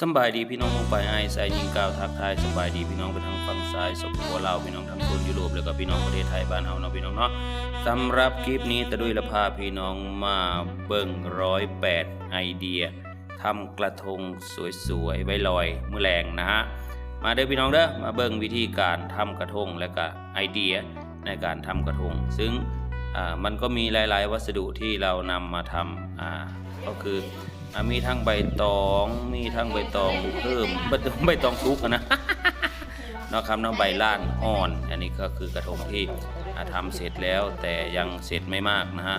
สบายดีพี่น้องลงไปไอสายยิงกล่าวทักทายสบายดีพี่น้องไปทางฝั่งซ้ายสปปลาวพี่น้องทางโซนยุโรปแล้วก็พี่น้องประเทศไทยบ้านเฮาเนาะพี่น้องเนาะสำหรับคลิปนี้ตะดุยละพาพี่น้องมาเบิ่งร้อยแปดไอเดียทำกระทงสวยๆไว้ลอยมือแรงนะฮะมาเด้อพี่น้องเด้อมาเบิ่งวิธีการทำกระทงและก็ไอเดียในการทำกระทง ซึ่งมันก็มีหลาย ๆ วัสดุที่เรานำมาทำก็คือ อะมีทั้งใบตอง มีทั้งใบตองเพิ่มใบตองใบตองทุกอะนะนาะครับเนาะใบล้านอ่อน อันนี้ก็คือกระทงที่อะทำเสร็จแล้วแต่ยังเสร็จไม่มากนะฮะ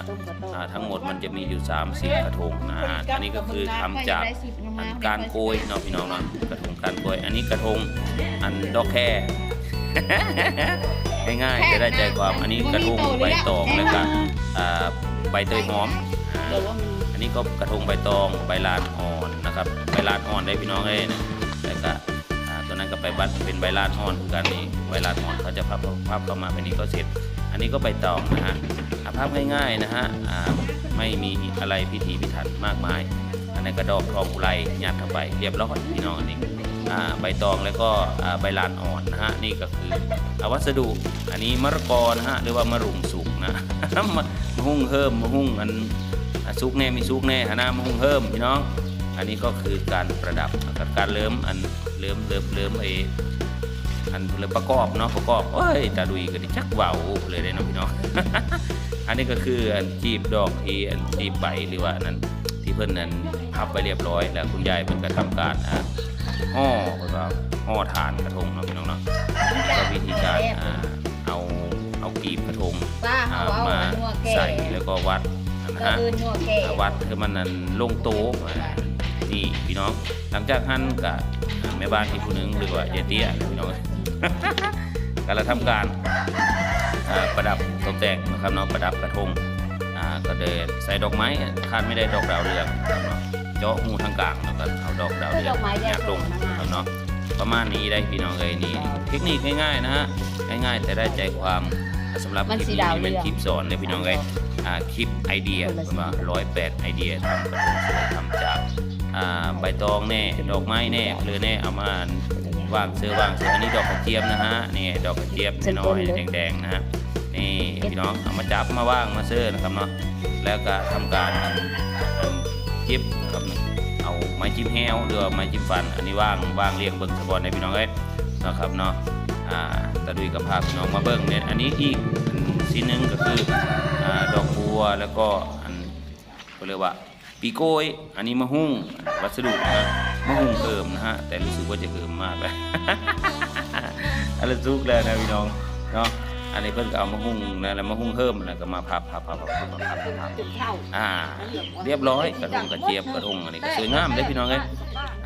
ทั้งหมดมันจะมีอยู่ 30 กระทงนะฮะอันนี้ก็คือทำจากอันการโกยเนาะพี่น้องเนาะกระทงการโกย อันนี้กระทงอันดอกแค่ง่ายๆจะได้ใจความอันนี้กระทงใบตองแล้วก็อ่าใบเตยหอมอ่าอั นี้ก็กระทงใบตองใบลานอ่อนนะครับใบลานอ่อนได้พี่น้องเอ้ยนะแล้วก็อ่าตัวนั้นก็ไปบัดเป็นใบลานอ่อนกันนี่ใบลานอ่อนเขาจะพับพับเข้ามาเป็นนี้ก็เสร็จ อันนี้ก็ใบตองนะฮะภาพง่ายๆนะฮะไม่มีอะไรพิธีพิถันมากมาย อันนี้นกระดอกทองอุไรยัดเข้าไปเรียบร้อยพี่น้องอันนี้ใบตองแล้วก็ใบลานอ่อนนะฮะนี่ก็คืออวัสดุอันนี้มะละกอนะฮะหรือว่ามะรุมสุกนะมะมะหุ่งเฮิมมะหุ่งอัน ซุกแน่มีซุกแน่หาหน้ามาหุ้งเพิ่มพี่น้อง อันนี้ก็คือการประดับกับการเริ่มอันเริ่มเริ่มเริ่มไออันเริ่มประกอบเนาะประกอบเอ้ยตาดุยก็ดิจักเบาเลยได้เนาะพี่น้องอันนี้ก็คืออันจีบดอกที่อันจีบใบหรือว่านั้นที่เพิ่นนั้นพับไปเรียบร้อย แล้วคุณยายเพิ่นก็ทำการอะห่อเพิ่นว่าห่อฐานกระทงเนาะพี่น้องเนาะก็วิธีการอ่าเอาเอากีบกระทงป้าอ่าเขาเอามาหัวแก่ใส่แล้วก็วัด นะก็ฮะอื่นหัวแก่วัดคือมันนั้นลงโต๊ะนี่พี่น้อง หลังจากนั้นกับแม่บ้านที่ผู้นึงหรือว่ายายเตี้ยพี่น้องก็เราทำการประดับตกแต่งนะครับเนาะประดับกระทงก็เดินใส่ดอกไม้คาดไม่ได้ดอกดาวเรืองเจาะหูทางกลางแล้วก็เอาดอกดาวเรืองอยากลงนะครับเนาะประมาณนี้ได้พี่น้องเลยนี่เทคนิคง่ายๆนะฮะง่ายๆแต่ได้ใจความ สำหรับคลิปนี้นี่เป็นคลิปสอนเลยพี่น้องเลยอ่าคลิปไอเดียประมาณร้อยแปดไอเดียทำกระทงสวยทำจากอ่าใบตองแน่ดอกไม้แน่หรือแน่เอามาวางเสื้อวางเสื้ออันนี้ดอกกระเจี๊ยบนะฮะนี่ดอกกระเจี๊ยบน้อยๆแดงๆนะฮะนี่พี่น้องเอามาจับมาว่างมาเสื้อนะครับเนาะแล้วก็ทำการอันอันจิ้มครับเอาไม้จิ้มแห้วหรือว่าไม้จิ้มฟัน อันนี้ว่างว่างเรียงเบิ้งสะบอนในพี่น้องเอ้ยนะครับเนาะาตะลุยกับพาพน้องมาเบิ้งเนี่ยอันนี้อีกสีหนึ่งก็คืออดอกบัวแล้วก็อันก็เรียกว่าปีโก้อันนี้มะฮุ่งวัสดุนะมะฮุ่งเอิมนะฮะแต่รู้สึกว่าจะเอิมมากเลยอันละซุกแล้วนะพี่น้องเนาะอันนี้เพิ่งก็เอามะฮุ่งนะแล้วมะฮุ่งเพิ่มนะก็มาพับพับพับพับพับพับพับอ่า เรียบร้อยกระทงกระเจี๊ยบกระทงอันนี้ก็สวยงามเลยพี่น้องเลย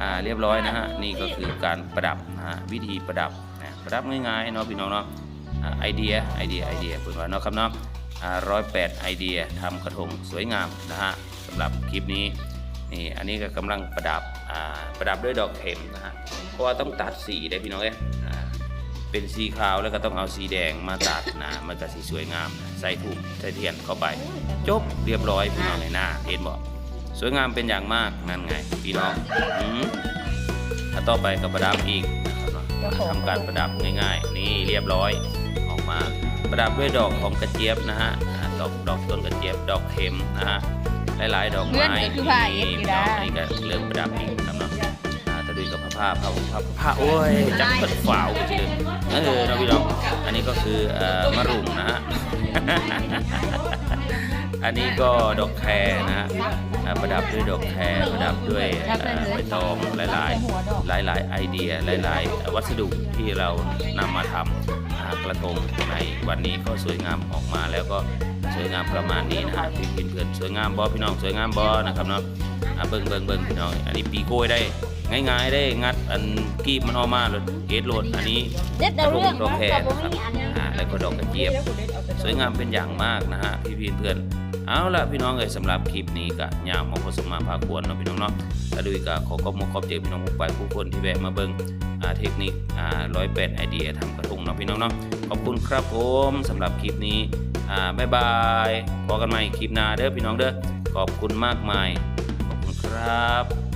อ่าเรียบร้อยนะฮะนี่ก็คือการประดับนะฮะวิธีประดับ รับง่ายๆเนาะพี่น้องเนาะไอเดียไอเดียไอเดียเปิดว่าเนาะครับเนาะร้อยแปดไอเดียทำกระทงสวยงามนะฮะสำหรับคลิปนี้นี่อันนี้ก็กำลังประดับประดับด้วยดอกเข็มนะฮะเพราะว่าต้องตัดสีได้พี่น้องเอ้ยอ่าเป็นสีขาวแล้วก็ต้องเอาสีแดงมาตัดนะมันก็สีสวยงามใส่ถูกใส่เทียนเข้าไป จบเรียบร้อยพี่น้องในหน้าเห็นบอกสวยงามเป็นอย่างมากนั่นไงพี่น้องอืมถ้าต่อไปก็ประดับอีก ทำการประดับง่ายๆ นี่เรียบร้อยออกมา ประดับด้วยดอกของกระเจี๊ยบนะฮะอ่าดอกดอกต้นกระเจี๊ยบดอกเข็มนะฮะหลายๆดอกไม้เลื่อนก็คือผ้าเอ็ดอยู่พี่นะน้องอันนี้ก็เริ่มประดับอีกครับเนาะอ่าตะดุยกับผ้าผ้าผ้าผ้าโอ้ยจับเปิดฝาวไปเลยเออเนาะพี่น้อง อันนี้ก็คืออมะรุมนะฮะ อันนี้ก็ดอกแครนะฮะประดับด้วยดอกแครประดับด้วยใบตองหลายๆ หลายๆไอเดียหลาย ๆ วัสดุที่เรานำมาทำอ่ากระทงในวันนี้ก็สวยงามออกมาแล้วก็สวยงามประมาณนี้นะฮะพี่เพื่อนๆสวยงามบอพี่น้องสวยงามบอนะครับเนาะอ่าเบิ่งเบิ่งเบิ่งพี่น้องอันนี้ปีโก้ได้ ง่ายๆได้งัดอันกีบมันออกมาเลยเกตโหลดอันนี้เด็ดกดาระวทเรื่องงดอกแครกับบ่นะครับมีอันนี้อ่าแล้วก็ดอกกระเจี๊ยบ สวยงามเป็นอย่างมากนะฮะพี่พี่เพื่อนเอาละพี่น้องเอ๋ยสำหรับคลิปนี้ก็ยามมาพอสมมาพาควรเนาะพี่น้องเนาะแล้วดูก็ขอขอบคุณขอบใจพี่น้องผู้ไปผู้คนที่แวะมาเบิ่งอ่าเทคนิคอ่าร้อยแปดไอเดียทำกระทงเนาะพี่น้องเนาะขอบคุณครับผมสำหรับคลิปนี้อ่าบ๊ายบายพบกันใหม่คลิปหน้าเด้อพี่น้องเด้อขอบคุณมากมายขอบคุณครับ